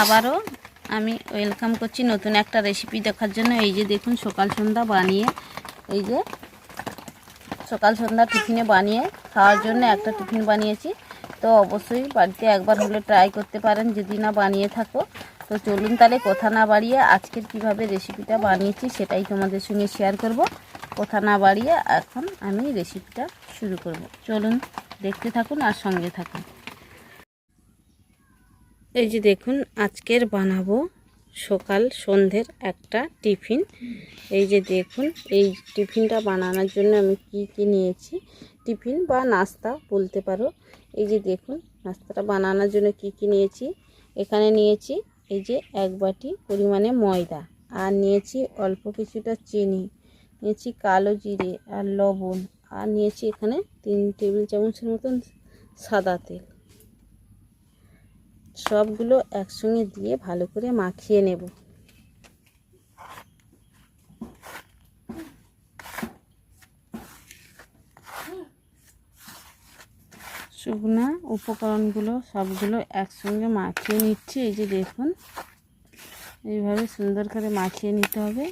আবারও আমি ওয়েলকাম করছি নতুন একটা রেসিপি দেখার জন্য। এই যে দেখুন, সকাল সন্ধ্যা বানিয়ে, এই যে সকাল সন্ধ্যা টিফিনে বানিয়ে খাওয়ার জন্য একটা টিফিন বানিয়েছি। তো অবশ্যই বাড়িতে একবার হলে ট্রাই করতে পারেন, যদি না বানিয়ে থাকো। তো চলুন তাহলে কথা না বাড়িয়ে আজকের কীভাবে রেসিপিটা বানিয়েছি সেটাই তোমাদের সঙ্গে শেয়ার করব। কথা না বাড়িয়ে এখন আমি রেসিপিটা শুরু করব। চলুন দেখতে থাকুন আর সঙ্গে থাকুন। এই যে দেখুন, আজকের বানাবো সকাল সন্ধ্যের একটা টিফিন। এই যে দেখুন, এই টিফিনটা বানানোর জন্য আমি কি কি নিয়েছি। টিফিন বা নাস্তা বলতে পারো। এই যে দেখুন, নাস্তাটা বানানোর জন্য কি কি নিয়েছি। এখানে নিয়েছি এই যে এক বাটি পরিমাণে ময়দা আর নিয়েছি অল্প কিছুটা চিনি, নিয়েছি কালো জিরে আর লবণ আর নিয়েছি এখানে তিন টেবিল চামচের মতন সাদা তেল। সবগুলো একসঙ্গে দিয়ে ভালো করে মাখিয়ে নেব। শুকনা উপকরণগুলো সবগুলো একসঙ্গে মাখিয়ে নিচ্ছি। এই যে দেখুন, এইভাবে সুন্দর করে মাখিয়ে নিতে হবে।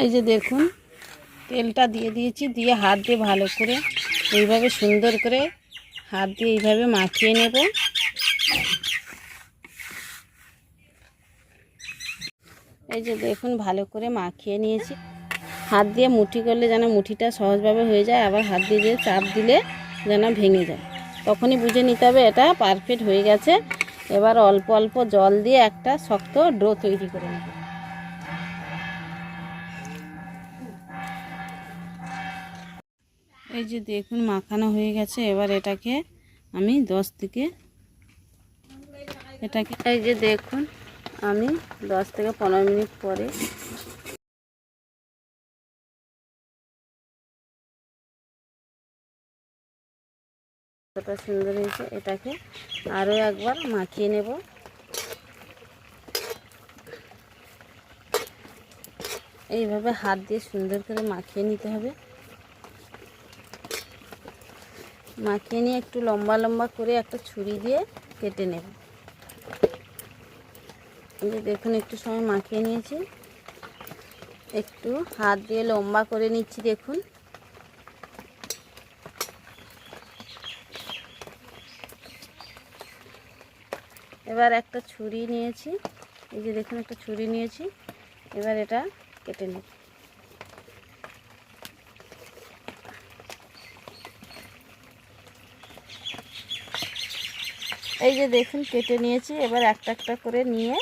এই যে দেখুন, তেলটা দিয়ে দিয়েছি, দিয়ে হাত দিয়ে ভালো করে এইভাবে সুন্দর করে হাত দিয়ে এইভাবে মাখিয়ে নেব। এই যে দেখুন, ভালো করে মাখিয়ে নিয়েছি। হাত দিয়ে মুঠি করলে যেন মুঠিটা সহজভাবে হয়ে যায়, আবার হাত দিয়ে দিয়ে চাপ দিলে যেন ভেঙে যায়। তখনই বুঝে নিতে হবে, এটা পারফেক্ট হয়ে গেছে। এবার অল্প অল্প জল দিয়ে একটা শক্ত ডো তৈরি করে নেব। এই যে দেখুন, মাখানো হয়ে গেছে। এবার এটাকে আমি দশ থেকে এটাকে এই যে দেখুন, আমি দশ থেকে পনেরো মিনিট পরে কতটা সুন্দর হয়েছে, এটাকে আরও একবার মাখিয়ে নেব। এইভাবে হাত দিয়ে সুন্দর করে মাখিয়ে নিতে হবে। মাখিয়ে নিয়ে একটু লম্বা লম্বা করে একটা ছুরি দিয়ে কেটে নেব। দেখুন, একটু সময় মাখিয়ে নিয়েছি। একটু হাত দিয়ে লম্বা করে নিচ্ছি, দেখুন। এবার একটা ছুরি নিয়েছি। এই যে দেখুন, একটা ছুরি নিয়েছি। এবার এটা কেটে নেব। এই যে দেখুন, কেটে নিয়েছি। এবার একটা একটা করে নিয়ে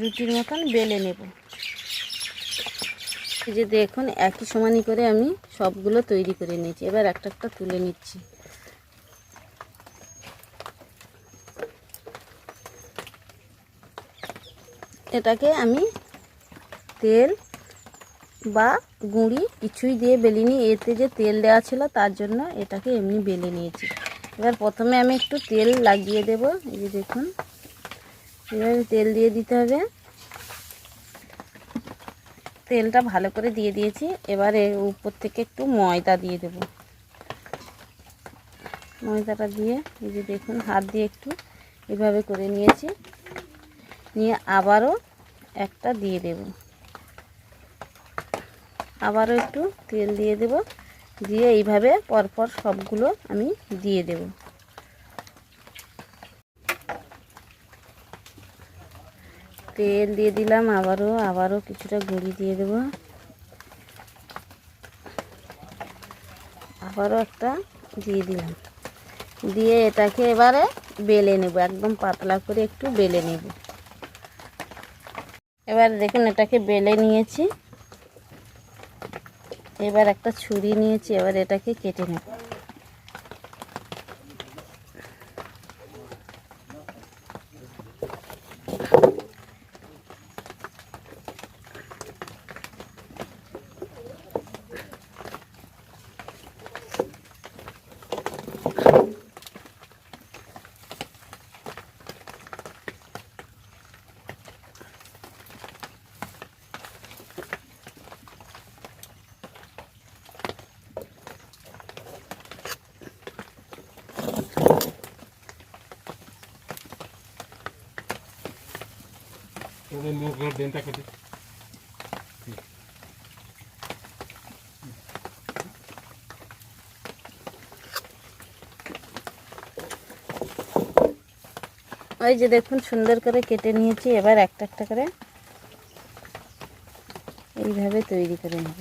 রুটির মতন বেলে নেব। এই যে দেখুন, একই সমানই করে আমি সবগুলো তৈরি করে নিয়েছি। এবার একটা একটা তুলে নিচ্ছি। এটাকে আমি তেল বা গুঁড়ি কিছুই দিয়ে বেলিনি। এতে যে তেল দেওয়া ছিল, তার জন্য এটাকে এমনি বেলে নিয়েছি। এবার প্রথমে আমি একটু তেল লাগিয়ে দেব, এই যে দেখুন। এভাবে তেল দিয়ে দিতে হবে। তেলটা ভালো করে দিয়ে দিয়েছি, এবারে উপর থেকে একটু ময়দা দিয়ে দেব। ময়দাটা দিয়ে, এই যে দেখুন, হাত দিয়ে একটু এভাবে করে নিয়েছি। নিয়ে আবারও একটা দিয়ে দেব। আবারও একটু তেল দিয়ে দেব। দিয়ে এইভাবে পরপর সবগুলো আমি দিয়ে দেব। তেল দিয়ে দিলাম, আবারও আবারও কিছুটা গুঁড়ি দিয়ে দেব। আবারও একটা দিয়ে দিলাম। দিয়ে এটাকে এবারে বেলে নেব, একদম পাতলা করে একটু বেলে নেব। এবার দেখুন, এটাকে বেলে নিয়েছি। এবার একটা ছুরি নিয়েছি এবার এটাকে কেটে নেব। ওই যে দেখুন, সুন্দর করে কেটে নিয়েছি, এবার একটা একটা করে এইভাবে তৈরি করে নেব।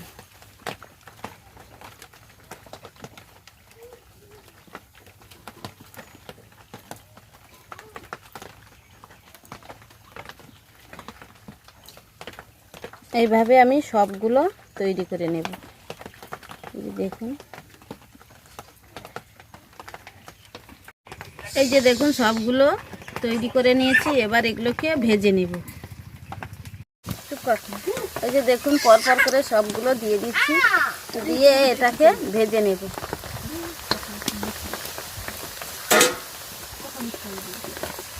এইভাবে আমি সবগুলো তৈরি করে নেব। দেখুন। এই যে দেখুন, সবগুলো তৈরি করে নিয়েছি। এবার এগুলোকে ভেজে নেব। এই যে দেখুন, পর পর করে সবগুলো দিয়ে দিচ্ছি। দিয়ে এটাকে ভেজে নেব।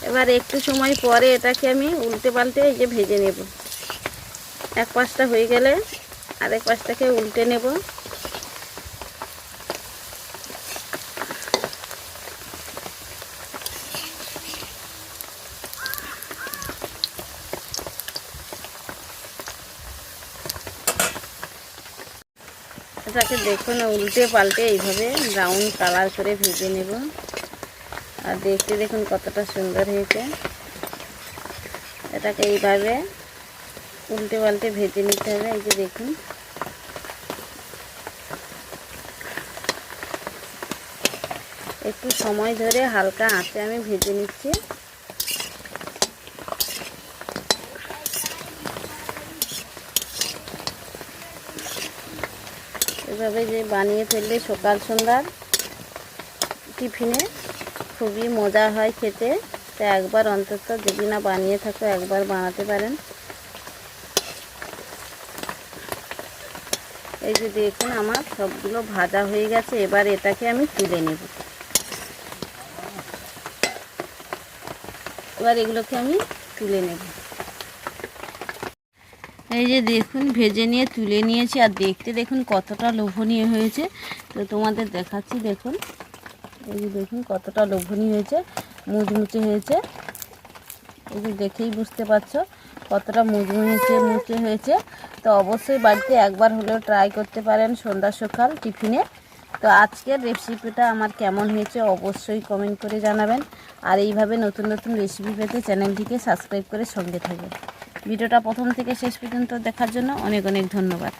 এবার একটু সময় পরে এটাকে আমি উল্টে পাল্টে এই যে ভেজে নেব। এক পাশটা হয়ে গেলে আরেক পাশটাকে উল্টে নেব। এটাকে দেখুন, উল্টে পাল্টে এইভাবে ব্রাউন কালার করে ভেজে নেব। আর দেখতে দেখুন কতটা সুন্দর হয়েছে। এটাকে এইভাবে উল্টে পাল্টে ভেজে নিতে হবে, এই যে দেখুন। একটু সময় ধরে হালকা আঁচে আমি ভেজে নিচ্ছি। এভাবে যে বানিয়ে ফেললে সকাল সন্ধ্যার টিফিনে খুবই মজা হয় খেতে। তো একবার অন্তত যদি না বানিয়ে থাকো, একবার বানাতে পারেন। এই যে দেখুন আমার সবগুলো ভাজা হয়ে গেছে, এবার এটাকে আমি তুলে নেব। এবার এগুলোকে আমি তুলে নেব। এই যে দেখুন, ভেজে নিয়ে তুলে নিয়েছি, আর দেখতে দেখুন কতটা লোভনীয় হয়েছে। তো তোমাদের দেখাচ্ছি, দেখুন। এই যে দেখুন কতটা লোভনীয় হয়েছে, মুচমুচে হয়েছে। এই যে দেখেই বুঝতে পারছ। কতটা মুচমুচে মুচে হয়েছে, তো অবশ্যই বাড়িতে একবার হলেও ট্রাই করতে পারেন সন্ধ্যা সকাল টিফিনে। তো আজকের রেসিপিটা আমার কেমন হয়েছে অবশ্যই কমেন্ট করে জানাবেন। আর এইভাবে নতুন নতুন রেসিপি পেতে চ্যানেলটিকে সাবস্ক্রাইব করে সঙ্গে থাকবেন ভিডিওটা প্রথম থেকে শেষ পর্যন্ত দেখার জন্য অনেক অনেক ধন্যবাদ।